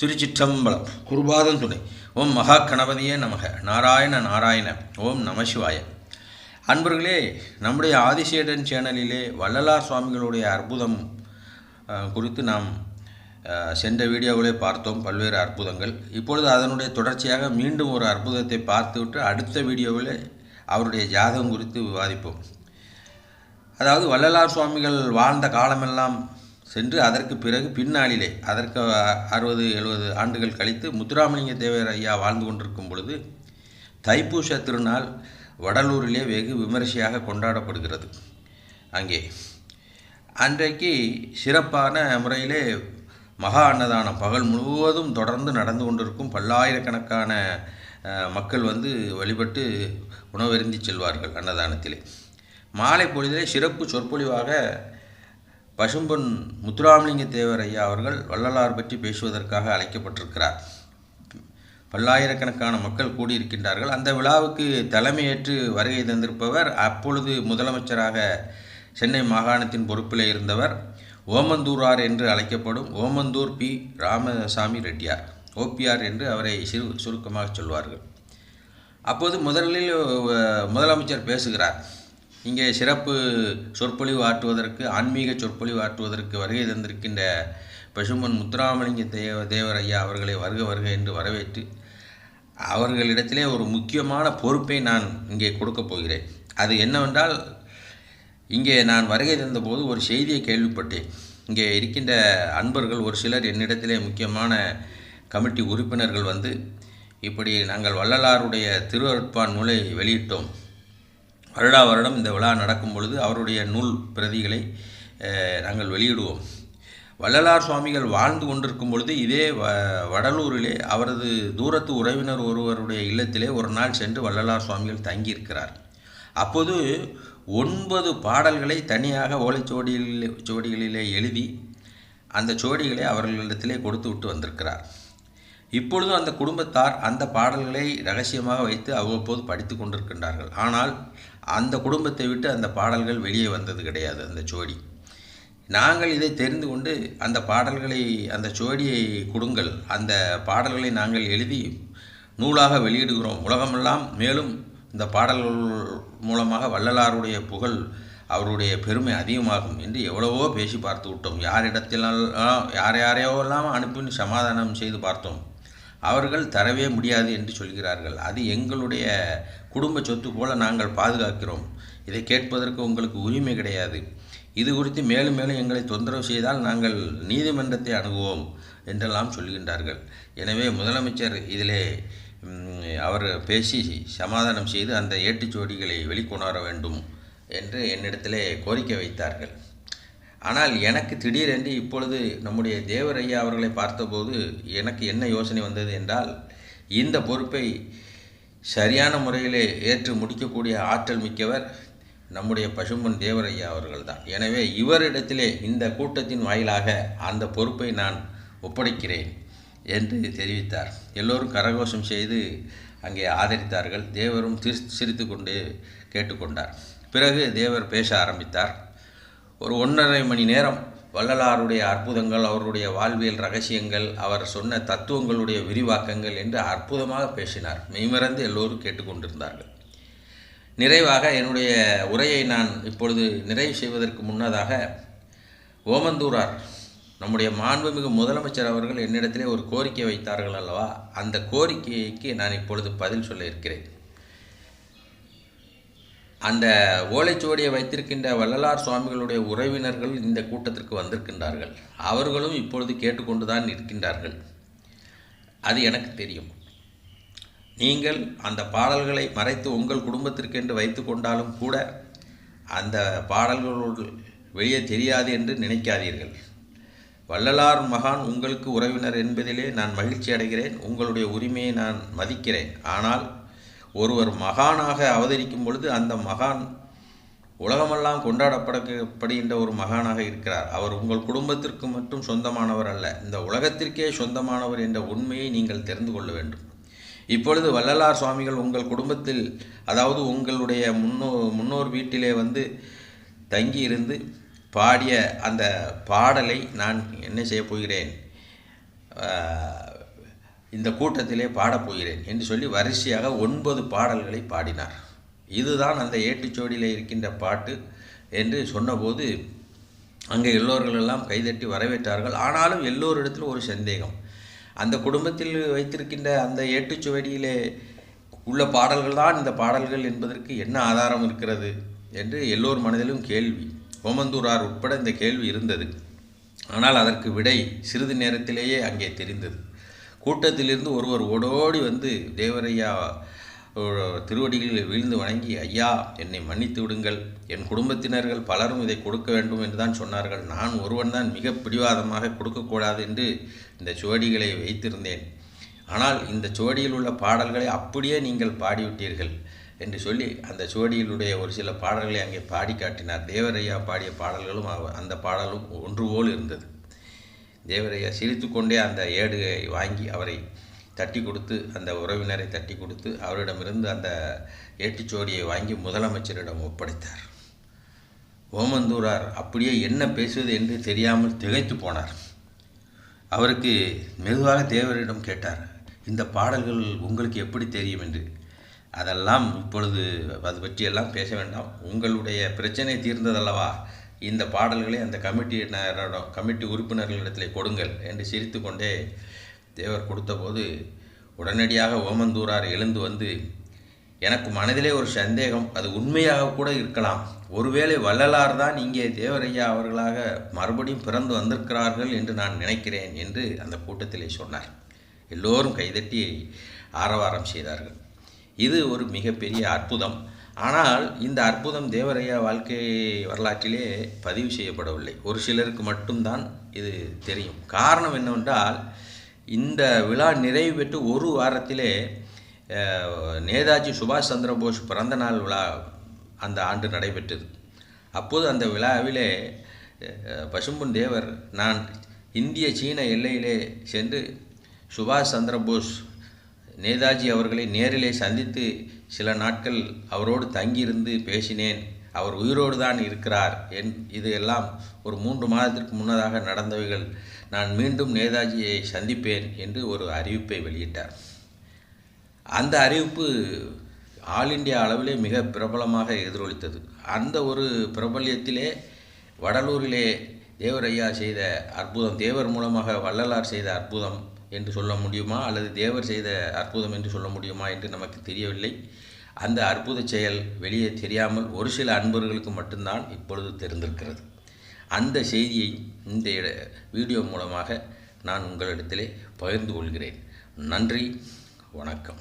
திருச்சிற்றம்பலம் குருபாதம் துணை. ஓம் மகா கணபதியே நமக நாராயண நாராயண ஓம் நமசிவாய அன்பர்களே நம்முடைய ஆதிசேடன் சேனலிலே வள்ளலார் சுவாமிகளுடைய அற்புதம் குறித்து நாம் சென்ற வீடியோவிலே பார்த்தோம் பல்வேறு அற்புதங்கள். இப்பொழுது அதனுடைய தொடர்ச்சியாக மீண்டும் ஒரு அற்புதத்தை பார்த்துவிட்டு அடுத்த வீடியோவில் அவருடைய ஜாதகம் குறித்து விவாதிப்போம். அதாவது வள்ளலார் சுவாமிகள் வாழ்ந்த காலமெல்லாம் சென்று அதற்கு பிறகு பின்னாளிலே அதற்கு அறுபது எழுபது ஆண்டுகள் கழித்து முத்துராமலிங்க தேவர் ஐயா வாழ்ந்து கொண்டிருக்கும் பொழுது தைப்பூச திருநாள் வடலூரிலே வெகு விமரிசையாக கொண்டாடப்படுகிறது. அங்கே அன்றைக்கு சிறப்பான முறையிலே மகா அன்னதானம் பகல் முழுவதும் தொடர்ந்து நடந்து கொண்டிருக்கும் பல்லாயிரக்கணக்கான மக்கள் வந்து வழிபட்டு உணவருந்தி செல்வார்கள் அன்னதானத்திலே. மாலை பொழுதிலே சிறப்பு சொற்பொழிவாக பசும்பொன் முத்துராமலிங்க தேவர் ஐயா அவர்கள் வள்ளலார் பற்றி பேசுவதற்காக அழைக்கப்பட்டிருக்கிறார். பல்லாயிரக்கணக்கான மக்கள் கூடியிருக்கின்றார்கள். அந்த விழாவுக்கு தலைமையேற்று வருகை தந்திருப்பவர் அப்பொழுது முதலமைச்சராக சென்னை மாகாணத்தின் பொறுப்பில் இருந்தவர் ஓமந்தூரார் என்று அழைக்கப்படும் Omandur P. Ramasamy Reddiyar. O P R என்று அவரை சிறு சுருக்கமாக சொல்வார்கள். அப்போது முதலில் முதலமைச்சர் பேசுகிறார். இங்கே சிறப்பு சொற்பொழிவு ஆற்றுவதற்கு ஆன்மீக சொற்பொழிவு ஆற்றுவதற்கு வருகை தந்திருக்கின்ற பசுமன் முத்துராமலிங்க தேவ தேவர் ஐயா அவர்களை வருக வருக என்று வரவேற்று அவர்களிடத்திலே ஒரு முக்கியமான பொறுப்பை நான் இங்கே கொடுக்கப் போகிறேன். அது என்னவென்றால் இங்கே நான் வருகை தந்தபோது ஒரு செய்தியை கேள்விப்பட்டேன். இங்கே இருக்கின்ற அன்பர்கள் ஒரு சிலர் என்னிடத்திலே முக்கியமான கமிட்டி உறுப்பினர்கள் வந்து இப்படி நாங்கள் வள்ளலாருடைய திருவருட்பான் நூலை வெளியிட்டோம். வருடா வருடம் இந்த விழா நடக்கும் பொழுது அவருடைய நூல் பிரதிகளை நாங்கள் வெளியிடுவோம். வள்ளலார் சுவாமிகள் வாழ்ந்து கொண்டிருக்கும் பொழுது இதே வ வடலூரிலே அவரது தூரத்து உறவினர் ஒருவருடைய இல்லத்திலே ஒரு நாள் சென்று வள்ளலார் சுவாமிகள் தங்கியிருக்கிறார். அப்போது ஒன்பது பாடல்களை தனியாக ஓலைச்சுவடிகளிலே சுவடிகளிலே எழுதி அந்த சுவடிகளை அவர்களிடத்திலே கொடுத்து விட்டு வந்திருக்கிறார். இப்பொழுதும் அந்த குடும்பத்தார் அந்த பாடல்களை ரகசியமாக வைத்து அவ்வப்போது படித்து கொண்டிருக்கின்றார்கள். ஆனால் அந்த குடும்பத்தை விட்டு அந்த பாடல்கள் வெளியே வந்தது கிடையாது அந்த ஜோடி. நாங்கள் இதை தெரிந்து கொண்டு அந்த பாடல்களை அந்த ஜோடியை கொடுங்கள். அந்த பாடல்களை நாங்கள் எழுதி நூலாக வெளியிடுகிறோம். உலகமெல்லாம் மேலும் இந்த பாடல்கள் மூலமாக வள்ளலாருடைய புகழ் அவருடைய பெருமை அதிகமாகும் என்று எவ்வளவோ பேசி பார்த்து விட்டோம். யாரிடத்திலாம் யார் யாரையோ எல்லாம் அனுப்பி சமாதானம் செய்து பார்த்தோம். அவர்கள் தரவே முடியாது என்று சொல்கிறார்கள். அது எங்களுடைய குடும்ப சொத்து போல நாங்கள் பாதுகாக்கிறோம். இதை கேட்பதற்கு உங்களுக்கு உரிமை கிடையாது. இது குறித்து மேலும் மேலும் எங்களை தொந்தரவு செய்தால் நாங்கள் நீதிமன்றத்தை அணுகுவோம் என்றெல்லாம் சொல்கின்றார்கள். எனவே முதலமைச்சர் இதிலே அவர் பேசி சமாதானம் செய்து அந்த ஏட்டுச்சுவடிகளை வெளிக்கொணர வேண்டும் என்று என்னிடத்திலே கோரிக்கை வைத்தார்கள். ஆனால் எனக்கு திடீரென்று இப்பொழுது நம்முடைய தேவர் ஐயா அவர்களை பார்த்தபோது எனக்கு என்ன யோசனை வந்தது என்றால் இந்த பொறுப்பை சரியான முறையிலே ஏற்று முடிக்கக்கூடிய ஆற்றல் மிக்கவர் நம்முடைய பசும்பன் தேவரையா அவர்கள்தான். எனவே இவரிடத்திலே இந்த கூட்டத்தின் வாயிலாக அந்த பொறுப்பை நான் ஒப்படைக்கிறேன் என்று தெரிவித்தார். எல்லோரும் கரகோஷம் செய்து அங்கே ஆதரித்தார்கள். தேவரும் சிரித்து கொண்டு கேட்டுக்கொண்டார். பிறகு தேவர் பேச ஆரம்பித்தார். ஒரு ஒன்றரை மணி நேரம் வள்ளலாருடைய அற்புதங்கள் அவருடைய வாழ்வியல் ரகசியங்கள் அவர் சொன்ன தத்துவங்களுடைய விரிவாக்கங்கள் என்று அற்புதமாக பேசினார். மெய்மறந்து எல்லோரும் கேட்டுக்கொண்டிருந்தார்கள் நிறைவாக என்னுடைய உரையை நான் இப்பொழுது நிறைவு செய்வதற்கு முன்னதாக ஓமந்தூரார் நம்முடைய மாண்புமிகு முதலமைச்சர் அவர்கள் என்னிடத்திலே ஒரு கோரிக்கை வைத்தார்கள் அல்லவா? அந்த கோரிக்கைக்கு நான் இப்பொழுது பதில் சொல்ல இருக்கிறேன். அந்த ஓலைச்சுவடியை வைத்திருக்கின்ற வள்ளலார் சுவாமிகளுடைய உறவினர்கள் இந்த கூட்டத்திற்கு வந்திருக்கின்றார்கள். அவர்களும் இப்பொழுது கேட்டுக்கொண்டுதான் இருக்கின்றார்கள் அது எனக்கு தெரியும். நீங்கள் அந்த பாடல்களை மறைத்து உங்கள் குடும்பத்திற்கென்று வைத்து கொண்டாலும் கூட அந்த பாடல்களோடு வெளியே தெரியாது என்று நினைக்காதீர்கள். வள்ளலார் மகான் உங்களுக்கு உறவினர் என்பதிலே நான் மகிழ்ச்சி அடைகிறேன் உங்களுடைய உரிமையை நான் மதிக்கிறேன். ஆனால் ஒருவர் மகானாக அவதரிக்கும் பொழுது அந்த மகான் உலகமெல்லாம் கொண்டாடப்படப்படுகின்ற ஒரு மகானாக இருக்கிறார். அவர் உங்கள் குடும்பத்திற்கு மட்டும் சொந்தமானவர் அல்ல இந்த உலகத்திற்கே சொந்தமானவர் என்ற உண்மையை நீங்கள் தெரிந்து கொள்ள வேண்டும். இப்பொழுது வள்ளலார் சுவாமிகள் உங்கள் குடும்பத்தில் அதாவது உங்களுடைய முன்னோ முன்னோர் வீட்டிலே வந்து தங்கி இருந்து பாடிய அந்த பாடலை நான் என்ன செய்ய போகிறேன்? இந்த கூட்டத்திலே பாடப்போகிறேன் என்று சொல்லி வரிசையாக ஒன்பது பாடல்களை பாடினார். இதுதான் அந்த ஏட்டுச்சோடியில் இருக்கின்ற பாட்டு என்று சொன்னபோது அங்கே எல்லோர்களெல்லாம் கைதட்டி வரவேற்றார்கள். ஆனாலும் எல்லோரிடத்திலும் ஒரு சந்தேகம். அந்த குடும்பத்தில் வைத்திருக்கின்ற அந்த ஏட்டுச்சுவடியிலே உள்ள பாடல்கள் தான் இந்த பாடல்கள் என்பதற்கு என்ன ஆதாரம் இருக்கிறது என்று எல்லோர் மனதிலும் கேள்வி. ஓமந்தூரார் உட்பட இந்த கேள்வி இருந்தது. ஆனால் அதற்கு விடை சிறிது நேரத்திலேயே அங்கே தெரிந்தது. கூட்டத்திலிருந்து ஒருவர் ஓடோடி வந்து தேவரையா திருவடிகளில் வீழ்ந்து வணங்கி ஐயா என்னை மன்னித்து விடுங்கள். என் குடும்பத்தினர்கள் பலரும் இதை கொடுக்க வேண்டும் என்று தான் சொன்னார்கள். நான் ஒருவன் தான் மிக பிடிவாதமாக கொடுக்கக்கூடாது என்று இந்த சுவடிகளை வைத்திருந்தேன். ஆனால் இந்த சுவடியில் உள்ள பாடல்களை அப்படியே நீங்கள் பாடிவிட்டீர்கள் என்று சொல்லி அந்த சுவடியிலுடைய ஒரு சில பாடல்களை அங்கே பாடி காட்டினார். தேவரையா பாடிய பாடல்களும் அந்த பாடலும் ஒன்று போல் இருந்தது. தேவரையா சிரித்து கொண்டே அந்த ஏடுகளை வாங்கி அவரை தட்டி கொடுத்து அந்த உறவினரை தட்டி கொடுத்து அவரிடமிருந்து அந்த ஏட்டுச்சோடியை வாங்கி முதலமைச்சரிடம் ஒப்படைத்தார். ஓமந்தூரார் அப்படியே என்ன பேசுவது என்று தெரியாமல் திகைத்து போனார். அவருக்கு மெதுவாக தேவரிடம் கேட்டார் இந்த பாடல்கள் உங்களுக்கு எப்படி தெரியும்? என்று. அதெல்லாம் இப்பொழுது அது பற்றியெல்லாம் பேச வேண்டாம். உங்களுடைய பிரச்சனை தீர்ந்ததல்லவா? இந்த பாடல்களை அந்த கமிட்டியினரிடம் கமிட்டி உறுப்பினர்களிடத்தில் கொடுங்கள் என்று சிரித்து கொண்டே தேவர் கொடுத்தபோது உடனடியாக ஓமந்தூரார் எழுந்து வந்து எனக்கு மனதிலே ஒரு சந்தேகம் அது உண்மையாக கூட இருக்கலாம். ஒருவேளை வள்ளலார் தான் இங்கே தேவரையா அவர்களாக மறுபடியும் பிறந்து வந்திருக்கிறார்கள் என்று நான் நினைக்கிறேன் என்று அந்த கூட்டத்திலே சொன்னார். எல்லோரும் கைதட்டி ஆரவாரம் செய்தார்கள். இது ஒரு மிகப்பெரிய அற்புதம். ஆனால் இந்த அற்புதம் தேவரையா வாழ்க்கை வரலாற்றிலே பதிவு செய்யப்படவில்லை. ஒரு சிலருக்கு மட்டும்தான் இது தெரியும். காரணம் என்னவென்றால் இந்த விழா நிறைவு பெற்று ஒரு வாரத்திலே நேதாஜி சுபாஷ் சந்திர போஸ் பிறந்த நாள் விழா அந்த ஆண்டு நடைபெற்றது. அப்போது அந்த விழாவிலே பசும்புன் தேவர் நான் இந்திய சீன எல்லையிலே சென்று சுபாஷ் சந்திர போஸ் நேதாஜி அவர்களை நேரிலே சந்தித்து சில நாட்கள் அவரோடு தங்கியிருந்து பேசினேன். அவர் உயிரோடு தான் இருக்கிறார் என் இது எல்லாம் ஒரு மூன்று மாதத்திற்கு முன்னதாக நடந்தவைகள். நான் மீண்டும் நேதாஜியை சந்திப்பேன் என்று ஒரு அறிவிப்பை வெளியிட்டார். அந்த அறிவிப்பு ஆல் இண்டியா அளவிலே மிக பிரபலமாக எதிரொலித்தது. அந்த ஒரு பிரபல்யத்திலே வடலூரிலே தேவரையா செய்த அற்புதம் தேவர் மூலமாக வள்ளலார் செய்த அற்புதம் என்று சொல்ல முடியுமா? அல்லது தேவர் செய்த அற்புதம் என்று சொல்ல முடியுமா என்று நமக்கு தெரியவில்லை. அந்த அற்புத செயல் வெளியே தெரியாமல் ஒரு சில அன்பர்களுக்கு மட்டும்தான் இப்பொழுது தெரிந்திருக்கிறது. அந்த செய்தியை இந்த வீடியோ மூலமாக நான் உங்களிடத்திலே பகிர்ந்து கொள்கிறேன். நன்றி வணக்கம்.